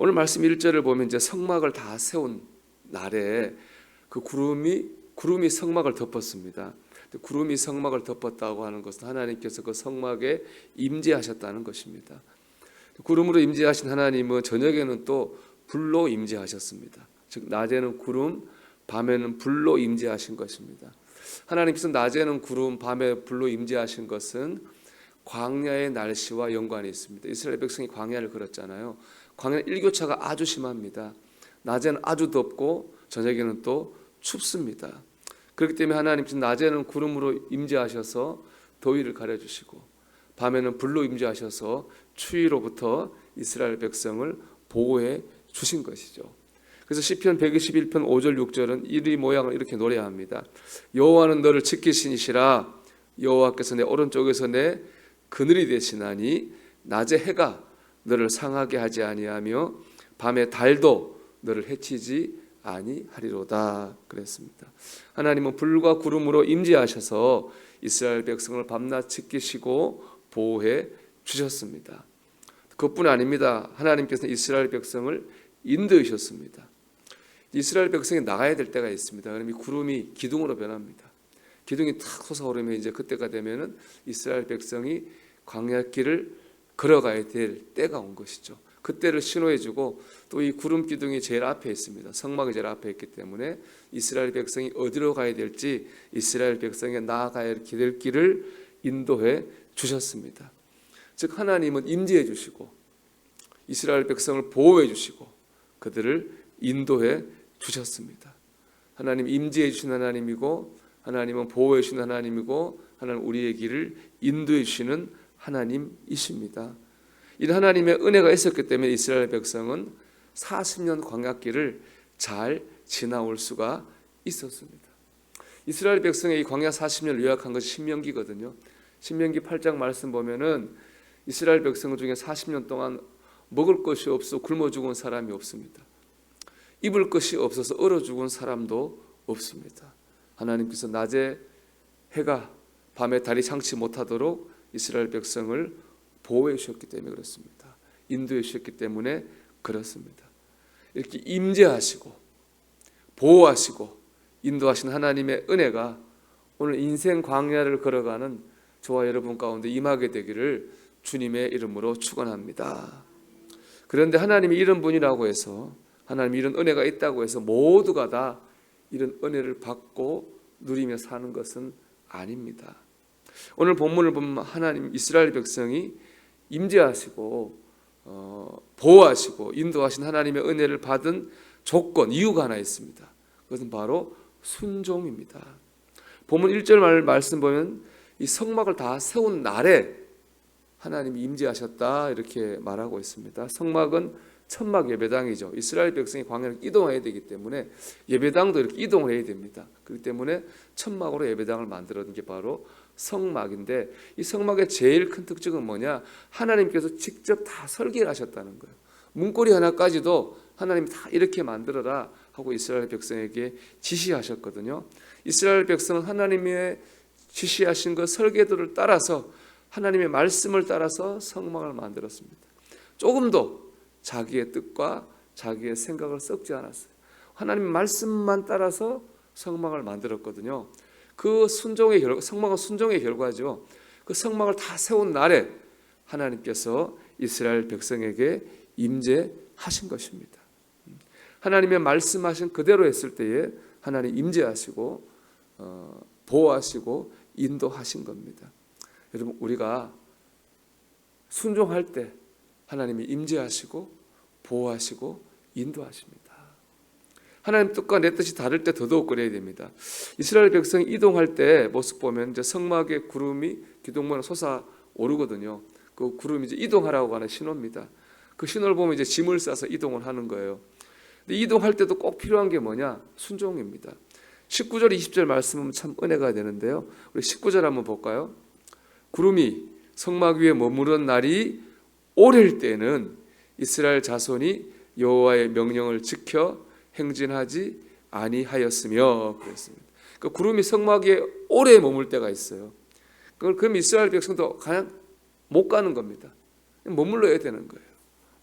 오늘 말씀 1절을 보면 이제 성막을 다 세운 날에 그 구름이 구름이 성막을 덮었습니다. 구름이 성막을 덮었다고 하는 것은 하나님께서 그 성막에 임재하셨다는 것입니다. 구름으로 임재하신 하나님은 저녁에는 또 불로 임재하셨습니다. 즉 낮에는 구름, 밤에는 불로 임재하신 것입니다. 하나님께서 낮에는 구름, 밤에 불로 임재하신 것은 광야의 날씨와 연관이 있습니다. 이스라엘 백성이 광야를 걸었잖아요. 광야 일교차가 아주 심합니다. 낮에는 아주 덥고 저녁에는 또 춥습니다. 그렇기 때문에 하나님께서 낮에는 구름으로 임재하셔서 더위를 가려주시고 밤에는 불로 임재하셔서 추위로부터 이스라엘 백성을 보호해 주신 것이죠. 그래서 시편 121편 5절 6절은 이 모양을 이렇게 노래합니다. 여호와는 너를 지키시니시라 여호와께서 내 오른쪽에서 내 그늘이 되시나니 낮에 해가 너를 상하게 하지 아니하며 밤에 달도 너를 해치지 아니하리로다 그랬습니다. 하나님은 불과 구름으로 임재하셔서 이스라엘 백성을 밤낮 지키시고 보호해 주셨습니다. 그것뿐 아닙니다. 하나님께서 이스라엘 백성을 인도하셨습니다. 이스라엘 백성이 나가야 될 때가 있습니다. 그럼 이 구름이 기둥으로 변합니다. 기둥이 탁 솟아오르면 이제 그때가 되면은 이스라엘 백성이 광야길을 걸어가야 될 때가 온 것이죠. 그때를 신호해주고 또 이 구름 기둥이 제일 앞에 있습니다. 성막이 제일 앞에 있기 때문에 이스라엘 백성이 어디로 가야 될지 이스라엘 백성이 나아가야 될 길을 인도해 주셨습니다. 즉 하나님은 임재해 주시고 이스라엘 백성을 보호해 주시고 그들을 인도해 주셨습니다. 하나님 임재해 주신 하나님이고 하나님은 보호해 주신 하나님이고 하나님 우리의 길을 인도해 주시는 하나님이십니다. 이 하나님의 은혜가 있었기 때문에 이스라엘 백성은 40년 광야길을 잘 지나올 수가 있었습니다. 이스라엘 백성의 이 광야 40년을 요약한 것이 신명기거든요. 신명기 8장 말씀 보면은 이스라엘 백성 중에 40년 동안 먹을 것이 없어 굶어 죽은 사람이 없습니다. 입을 것이 없어서 얼어 죽은 사람도 없습니다. 하나님께서 낮에 해가 밤에 달이 상치 못하도록 이스라엘 백성을 보호해 주셨기 때문에 그렇습니다. 인도해 주셨기 때문에 그렇습니다. 이렇게 임재하시고 보호하시고 인도하신 하나님의 은혜가 오늘 인생 광야를 걸어가는 저와 여러분 가운데 임하게 되기를 주님의 이름으로 축원합니다. 그런데 하나님이 이런 분이라고 해서 하나님 이런 은혜가 있다고 해서 모두가 다 이런 은혜를 받고 누리며 사는 것은 아닙니다. 오늘 본문을 보면 하나님 이스라엘 백성이 임재하시고 어, 보호하시고 인도하신 하나님의 은혜를 받은 조건 이유가 하나 있습니다. 그것은 바로 순종입니다. 본문 1절 말 말씀 보면 이 성막을 다 세운 날에 하나님이 임재하셨다 이렇게 말하고 있습니다. 성막은 천막 예배당이죠. 이스라엘 백성이 광야를 이동해야 되기 때문에 예배당도 이렇게 이동을 해야 됩니다. 그렇기 때문에 천막으로 예배당을 만들었던 게 바로 성막인데 이 성막의 제일 큰 특징은 뭐냐? 하나님께서 직접 다 설계를 하셨다는 거예요. 문고리 하나까지도 하나님 다 이렇게 만들어라 하고 이스라엘 백성에게 지시하셨거든요. 이스라엘 백성은 하나님의 지시하신 그 설계도를 따라서 하나님의 말씀을 따라서 성막을 만들었습니다. 조금도 자기의 뜻과 자기의 생각을 썩지 않았어요. 하나님의 말씀만 따라서 성막을 만들었거든요. 그 순종의 결과, 성막은 순종의 결과죠. 그 성막을 다 세운 날에 하나님께서 이스라엘 백성에게 임재하신 것입니다. 하나님의 말씀하신 그대로 했을 때에 하나님 임재하시고 어, 보호하시고 인도하신 겁니다. 여러분 우리가 순종할 때 하나님이 임재하시고 보호하시고 인도하십니다. 하나님 뜻과 내 뜻이 다를 때 더더욱 그래야 됩니다. 이스라엘 백성이 이동할 때 모습 보면 이제 성막의 구름이 기둥문에 솟아 오르거든요. 그 구름이 이제 이동하라고 하는 신호입니다. 그 신호를 보면 이제 짐을 싸서 이동을 하는 거예요. 근데 이동할 때도 꼭 필요한 게 뭐냐? 순종입니다. 19절 20절 말씀은 참 은혜가 되는데요. 우리 19절 한번 볼까요? 구름이 성막 위에 머무른 날이 오랠 때는 이스라엘 자손이 여호와의 명령을 지켜 행진하지 아니하였으며 그랬습니다. 그 구름이 성막에 오래 머물 때가 있어요. 그걸 그럼 이스라엘 백성도 그냥 못 가는 겁니다. 머물러야 되는 거예요.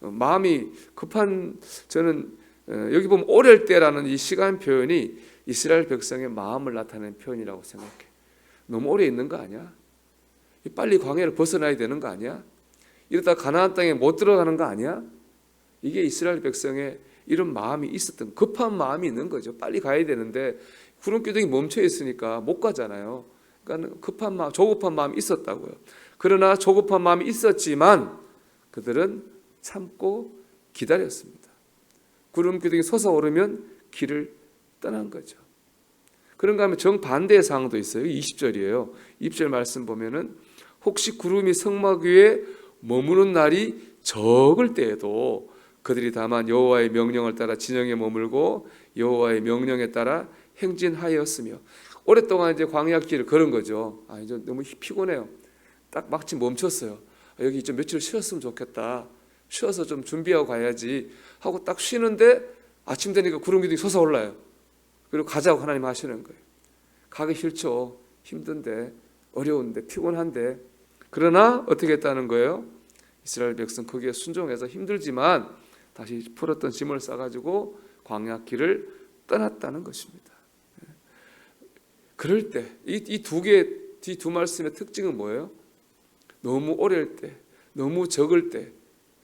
어, 마음이 급한 저는 어, 여기 보면 오렐 때라는 이 시간 표현이 이스라엘 백성의 마음을 나타내는 표현이라고 생각해. 너무 오래 있는 거 아니야? 빨리 광야를 벗어나야 되는 거 아니야? 이러다 가나안 땅에 못 들어가는 거 아니야? 이게 이스라엘 백성의 이런 마음이 있었던 급한 마음이 있는 거죠. 빨리 가야 되는데 구름 기둥이 멈춰 있으니까 못 가잖아요. 그러니까 급한 마음, 조급한 마음이 있었다고요. 그러나 조급한 마음이 있었지만 그들은 참고 기다렸습니다. 구름 기둥이 솟아오르면 길을 떠난 거죠. 그런가 하면 정반대의 상황도 있어요. 20절이에요. 20절 말씀 보면은 혹시 구름이 성막 위에 머무는 날이 적을 때에도 그들이 다만 여호와의 명령을 따라 진영에 머물고 여호와의 명령에 따라 행진하였으며 오랫동안 이제 광야길을 걸은 거죠. 아 이제 너무 피곤해요. 딱 마침 멈췄어요. 아, 여기 좀 며칠 쉬었으면 좋겠다. 쉬어서 좀 준비하고 가야지 하고 딱 쉬는데 아침 되니까 구름 기둥이 솟아올라요. 그리고 가자고 하나님 하시는 거예요. 가기 싫죠. 힘든데 어려운데 피곤한데 그러나 어떻게 했다는 거예요? 이스라엘 백성 거기에 순종해서 힘들지만 다시 풀었던 짐을 싸가지고 광야 길을 떠났다는 것입니다. 예. 그럴 때 이 두 개, 이두 말씀의 특징은 뭐예요? 너무 오래일 때, 너무 적을 때,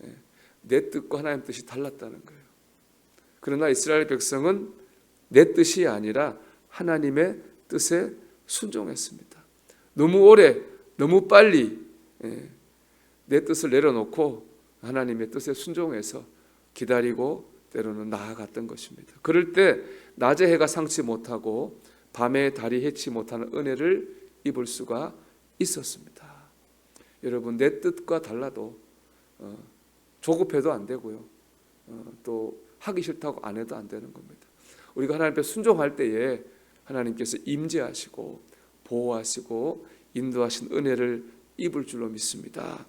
예. 내 뜻과 하나님 뜻이 달랐다는 거예요. 그러나 이스라엘 백성은 내 뜻이 아니라 하나님의 뜻에 순종했습니다. 너무 오래, 너무 빨리 예. 내 뜻을 내려놓고 하나님의 뜻에 순종해서 기다리고 때로는 나아갔던 것입니다. 그럴 때 낮에 해가 상치 못하고 밤에 달이 해치 못하는 은혜를 입을 수가 있었습니다. 여러분 내 뜻과 달라도 어, 조급해도 안 되고요. 어, 또 하기 싫다고 안 해도 안 되는 겁니다. 우리가 하나님 앞에 순종할 때에 하나님께서 임재하시고 보호하시고 인도하신 은혜를 입을 줄로 믿습니다.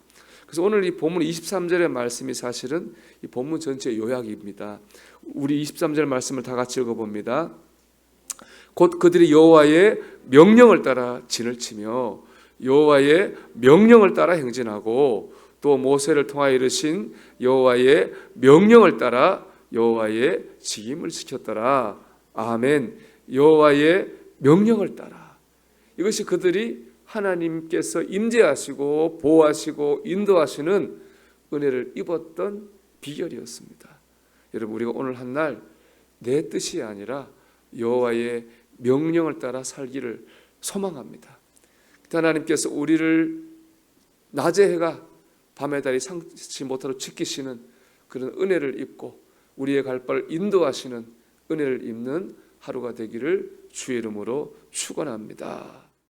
그래서 오늘 이 본문 23절의 말씀이 사실은 이 본문 전체의 요약입니다. 우리 23절 말씀을 다 같이 읽어봅니다. 곧 그들이 여호와의 명령을 따라 진을 치며 여호와의 명령을 따라 행진하고 또 모세를 통하여 이르신 여호와의 명령을 따라 여호와의 직임을 지켰더라. 아멘. 여호와의 명령을 따라 이것이 그들이 하나님께서 임재하시고 보호하시고 인도하시는 은혜를 입었던 비결이었습니다. 여러분 우리가 오늘 한 날 내 뜻이 아니라 여호와의 명령을 따라 살기를 소망합니다. 하나님께서 우리를 낮의 해가 밤의 달이 상치 못하도록 지키시는 그런 은혜를 입고 우리의 갈 바를 인도하시는 은혜를 입는 하루가 되기를 주의 이름으로 축원합니다.